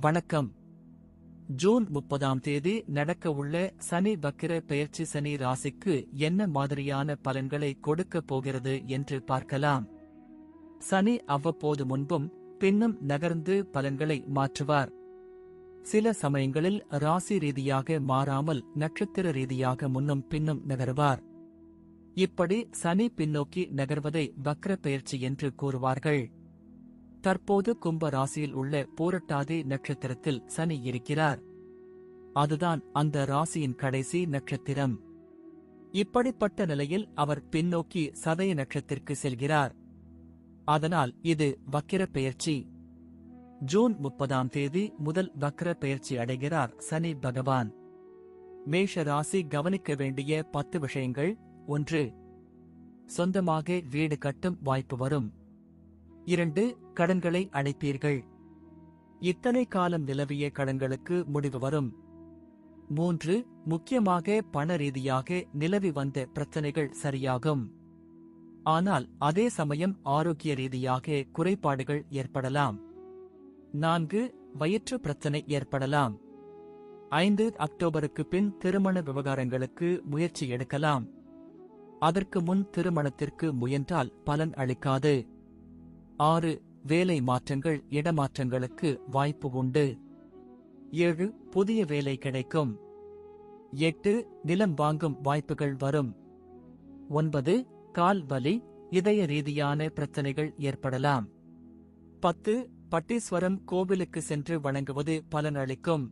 வணக்கம். ஜூன் முப்பதாம் தேதி நடக்கவுள்ள சனி வக்கிர பெயர்ச்சி சனி ராசிக்கு என்ன மாதிரியான பலன்களை கொடுக்கப் போகிறது என்று பார்க்கலாம். சனி அவ்வப்போது முன்பும் பின்னும் நகர்ந்து பலன்களை மாற்றுவார். சில சமயங்களில் ராசி ரீதியாக மாறாமல் நட்சத்திர ரீதியாக முன்னும் பின்னும் நகருவார். இப்படி சனி பின்னோக்கி நகர்வதை வக்ர பெயர்ச்சி என்று கூறுவார்கள். தற்போது கும்ப ராசியில் உள்ள போரட்டாதே நட்சத்திரத்தில் சனி இருக்கிறார். அதுதான் அந்த ராசியின் கடைசி நட்சத்திரம். இப்படிப்பட்ட நிலையில் அவர் பின்னோக்கி சதய நட்சத்திற்கு செல்கிறார். அதனால் இது வக்கிர பெயர்ச்சி. ஜூன் முப்பதாம் தேதி முதல் வக்ர பெயர்ச்சி அடைகிறார் சனி பகவான். மேஷ ராசி கவனிக்க வேண்டிய பத்து விஷயங்கள். ஒன்று சொந்தமாக வீடு கட்டும் வாய்ப்பு வரும். இரண்டு கடன்களை அடைப்பீர்கள் இத்தனை காலம் நிலவிய கடன்களுக்கு முடிவு வரும். மூன்று முக்கியமாக பண ரீதியாக நிலவி வந்த பிரச்சனைகள் சரியாகும். ஆனால் அதே சமயம் ஆரோக்கிய ரீதியாக குறைபாடுகள் ஏற்படலாம். நான்கு வயிற்று பிரச்சனை ஏற்படலாம். ஐந்து அக்டோபருக்கு பின் திருமண விவகாரங்களுக்கு முயற்சி எடுக்கலாம். அதற்கு முன் திருமணத்திற்கு முயன்றால் பலன் அளிக்காது. ஆறு வேலை மாற்றங்கள் இடமாற்றங்களுக்கு வாய்ப்பு உண்டு. ஏழு புதிய வேலை கிடைக்கும். எட்டு நிலம் வாங்கும் வாய்ப்புகள் வரும். ஒன்பது கால் வலி இதய ரீதியான பிரச்சனைகள் ஏற்படலாம். பத்து பட்டீஸ்வரம் கோவிலுக்கு சென்று வணங்குவது பலனளிக்கும்.